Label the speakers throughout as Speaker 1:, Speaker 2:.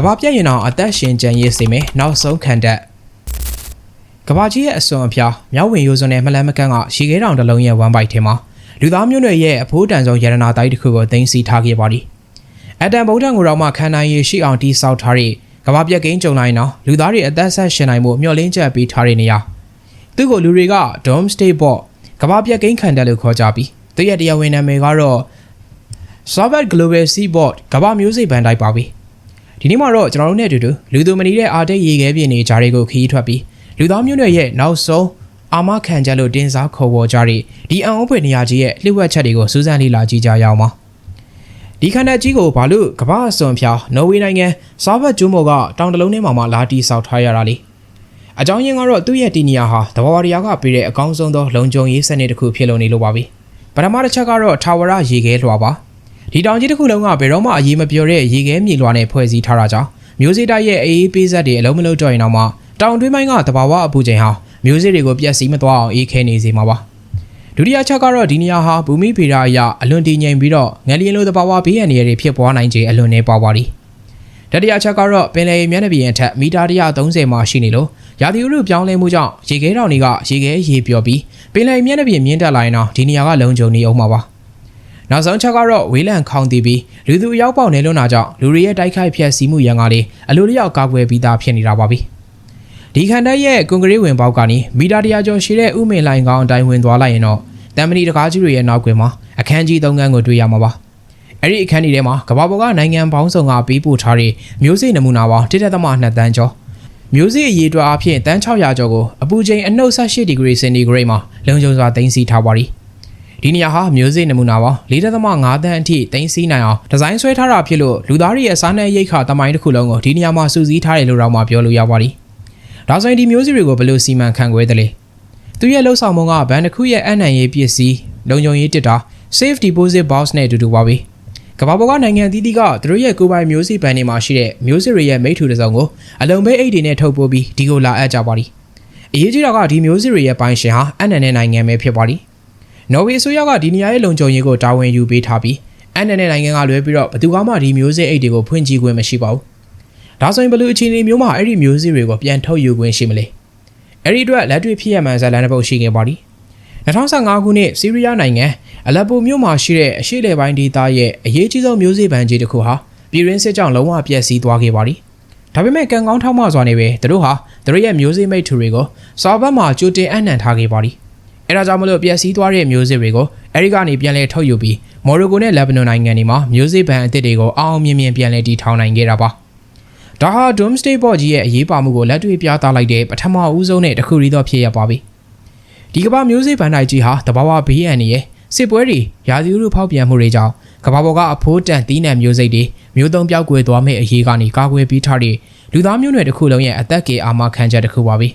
Speaker 1: ကဘာပြည့်ရင်အောင်အသက်ရှင်ကြံရေးစေမယ်နောက်ဆုံးခံတက်ကဘာကြီးရဲ့အစွန်အဖျားမြောက်ဝင်ရိုးစွန်းနဲ့မလန်းမကန်းကရေခဲတောင်တစ်လုံးရဲ့ဝမ်ဘိုက်ထဲမှာလူသားမျိုးနွယ်ရဲ့အဖိုးတန်ဆုံးရတနာတိုက်တစ်ခုကိုတင်စီထားခဲ့ပါသည်အတန်ဗုဒ္ဓံကိုတော့မှခန္ဓာရည်ရှိအောင်တိဆောက်ထားတဲ့ကဘာပြက်ကိန်းကြုံလိုက်တော့လူသားတွေအသက်ဆက်ရှင်နိုင်မှုမျှော်လင့်ချက်ပေးထားတဲ့နေရာသူ့ကိုလူတွေက Domesday Bot ကဘာပြက်ကိန်းခံတယ်လို့ခေါ်ကြပြီးသူရဲ့တရားဝင်နာမည်ကတော့ Soviet Global Seaboard ကဘာမျိုးစိတ်ဘန်တိုက်ပါပြီ ဒီနေ့မှာတော့ကျွန်တော်တို့နဲ့အတူတူလူသူမနေတဲ့အာတိတ်ရေခဲပြင်နေကြတွေကိုခီးထွက်ပြီးလူသားမျိုးနွယ်ရဲ့နောက်ဆုံးအာမခံချက်လို့တင်စားခေါ်ပေါ်ကြတဲ့ဒီအန်အုပ်ဖွေနေရာကြီးရဲ့လှိဝက်ချက်တွေကိုစူးစမ်းလေ့လာကြည့်ကြရအောင်ပါဒီခန္ဓာကြီးကိုဘာလို့ကမ္ဘာအစွန်ဖျားနော်ဝေနိုင်ငံစာဘတ်ကျွန်းပေါ်ကတောင်တလုံးထဲမှာမှလာတီဆောက်ထားရတာလေအကြောင်းရင်းကတော့သူ့ရဲ့တီနီယာဟာတဘာဝတရားကပေးတဲ့အကောင်းဆုံးသောလုံခြုံရေးစနစ်တစ်ခုဖြစ်လို့နေလို့ပါပဲပထမတစ်ချက်ကတော့ထာဝရရေခဲလွှာပါ ဒီတောင်ကြီးတစ်ခုလုံးကဘယ်တော့မှအရေးမပြောတဲ့ရေခဲမြေလွှာနဲ့ဖွဲ့စည်းထားတာကြောင့်မျိုးစေ့တိုက်ရဲ့အေးအေးပေးဆက်တွေအလုံးမလုံးတော့ရင်တော့မှတောင်တွင်းပိုင်းကတဘာဝအပူချိန်ဟာမျိုးစေ့တွေကိုပြက်စီးမသွားအောင်အေးခဲနေစေမှာပါဒုတိယချက်ကတော့ဒီနေရာဟာဘူမိဖေရာအရအလွန်တည်ငြိမ်ပြီးတော့ငလျင်လိုတဘာဝဘေးရန်တွေဖြစ်ပွားနိုင်ခြေအလွန်နေပါပါသည်တတိယချက်ကတော့ပင်လယ်မျက်နှာပြင်အထက်မီတာ130မှာရှိနေလို့ရာသီဥတုပြောင်းလဲမှုကြောင့်ရေခဲတောင်တွေကရေခဲရေပြော်ပြီးပင်လယ်မျက်နှာပြင်မြင့်တက်လာရင်တော့ဒီနေရာကလုံခြုံနေအောင်ပါပါ နောက်ဆုံးချက်ကတော့ဝေးလံခေါင်တည်ပြီးလူသူရောက်ပေါက်နေလွန်းတာကြောင့်လူတွေရဲ့တိုက်ခိုက်ဖျက်ဆီးမှုရန်ကလေးအလိုလျောက်ကာကွယ်ပြီးသားဖြစ်နေတာပါပဲဒီခန္ဓာရဲ့ကွန်ကရစ်ဝင်ပေါက်ကနေမီတာ100ကျော်ရှိတဲ့ဥမင်လိုင်ကောင်အတိုင်းဝင်သွားလိုက်ရင်တော့တမ်မဏီတကားကြီးတွေရဲ့နောက်ကွယ်မှာအခန်းကြီး၃ခန်းကိုတွေ့ရမှာပါအဲ့ဒီအခန်းကြီးထဲမှာကမ္ဘာပေါ်ကနိုင်ငံပေါင်းစုံကပေးပို့ထားတဲ့မျိုးစေ့နမူနာပေါင်း1.2တန်းကျော်မျိုးစေ့အရေးအတွက်အဖြစ်တန်း600ကျော်ကိုအပူချိန်အနှုတ်18ဒီဂရီစင်တီဂရိတ်မှာလုံခြုံစွာတင်စီထားပါသည် ဒီနေရာဟာမျိုးစေ့နမူနာပေါင်း4.5တန်းအထိတင်စီနိုင်အောင်ဒီဇိုင်းဆွဲထားတာဖြစ်လို့လူသားတွေရဲ့စားနပ်ရိက္ခာတမိုင်းတစ်ခုလုံးကိုဒီနေရာမှာစုစည်းထားတယ်လို့တော့မှပြောလို့ရပါသည်ဒါဆိုရင်ဒီမျိုးစေ့တွေကိုဘယ်လိုစီမံခန့်ခွဲသလဲသူရဲ့လှုပ်ဆောင်မှုကဘဏ်တစ်ခုရဲ့အနံ့ရေးပစ္စည်းလုံခြုံရေးတစ်တာ safe deposit box နဲ့အတူတူပါပဲကမ္ဘာပေါ်ကနိုင်ငံအသီးသီးကသူတို့ရဲ့ကိုယ်ပိုင်မျိုးစေ့ဘဏ်တွေမှာရှိတဲ့မျိုးစေ့တွေရဲ့မိထ္ထူတစ်စုံကိုအလုံပိတ်အိတ်တွေနဲ့ထုတ်ပိုးပြီးဒီကိုလာအပ်ကြပါသည်အရေးကြီးတာကဒီမျိုးစေ့တွေရဲ့ပိုင်ရှင်ဟာအနံ့နဲ့နိုင်ငံပဲဖြစ်ပါသည် နော်ဝေအစိုးရကဒီနေရာရဲ့လုံခြုံရေးကိုတာဝန်ယူပေးထားပြီးအနံ့နဲ့နိုင်ငံကလွဲပြီးတော့ဘယ်သူမှဒီမျိုးစေ့အိတ်တွေကိုဖွင့်ကြည့်ခွင့်မရှိပါဘူးဒါဆိုရင်ဘယ်လိုအခြေအနေမျိုးမှာအဲ့ဒီမျိုးစေ့တွေကိုပြန်ထုတ်ယူခွင့်ရှိမလဲအဲ့ဒီအတွက်လက်တွေ့ဖြစ်ရမှန်ဇာတ်လမ်းတစ်ပုဒ်ရှိခဲ့ပါသည်2015ခုနှစ်ဆီးရီးယားနိုင်ငံအလက်ပိုမြို့မှာရှိတဲ့အရှေ့လေပိုင်းဒေသရဲ့အရေးကြီးဆုံးမျိုးစေ့ဗန်ကြီးတစ်ခုဟာပြည်ရင်းစစ်ကြောင့်လုံးဝပျက်စီးသွားခဲ့ပါသည်။ဒါပေမဲ့ကံကောင်းထောက်မစွာနေပဲသူတို့ဟာသူတို့ရဲ့မျိုးစေ့မိတ်ထူတွေကိုစာဘတ်မှာကြိုတင်အနှံထားခဲ့ပါသည်။ အဲဒါကြောင့်မလို့ပျက်စီးသွားတဲ့မျိုးစေ့တွေကိုအဲဒီကနေပြန်လည်ထုတ်ယူပြီးမော်ရိုကိုနဲ့လက်ဘနွန်နိုင်ငံတွေမှာမျိုးစေ့ဗန်အသစ်တွေကိုအောင်အောင်မြင်မြင်ပြန်လည်တည်ထောင်နိုင်ခဲ့တာပါ။ဒါဟာ Doomsday Bot ကြီးရဲ့အရေးပါမှုကိုလက်တွေ့ပြသလိုက်တဲ့ပထမဦးဆုံးနဲ့တခုရီသောဖြစ်ရပါပြီ။ဒီကမ္ဘာမျိုးစေ့ဗန်တိုင်းကြီးဟာတဘာဝဘေးအန္တရာယ်စစ်ပွဲတွေရာသီဥတုဖောက်ပြန်မှုတွေကြောင့်ကမ္ဘာပေါ်ကအဖိုးတန်သီးနှံမျိုးစိတ်တွေမျိုးသုံးပြောက်ကွယ်သွားမယ့်အရေးကနေကာကွယ်ပြီးထားတဲ့လူသားမျိုးနွယ်တစ်ခုလုံးရဲ့အသက်ကေအာမခံချက်တစ်ခုပါပဲ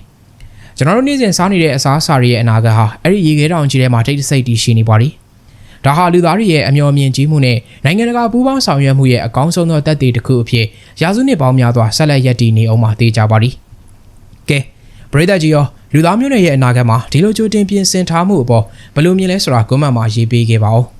Speaker 1: ကျွန်တော်တို့နေ့စဉ်စားနေတဲ့အစားအစာတွေရဲ့အနာဂတ်ဟာအဲ့ဒီရေခဲတောင်ကြီးထဲမှာတိတ်တဆိတ်တည်ရှိနေပါလိဒါဟာလူသားတွေရဲ့အမျှော်မြင်ကြီးမှုနဲ့နိုင်ငံတကာပူးပေါင်းဆောင်ရွက်မှုရဲ့အကောင်းဆုံးသောတက်သေးတစ်ခုအဖြစ်ရာစုနှစ်ပေါင်းများစွာဆက်လက်ရည်တည်နေအောင်မှာသိကြပါလိကဲပရိသတ်ကြီးရောလူသားမျိုးနွယ်ရဲ့အနာဂတ်မှာဒီလိုကြိုတင်ပြင်ဆင်ထားမှုအပေါ်ဘယ်လိုမြင်လဲဆိုတာကွန်မန့်မှာရေးပေးခဲ့ပါဦး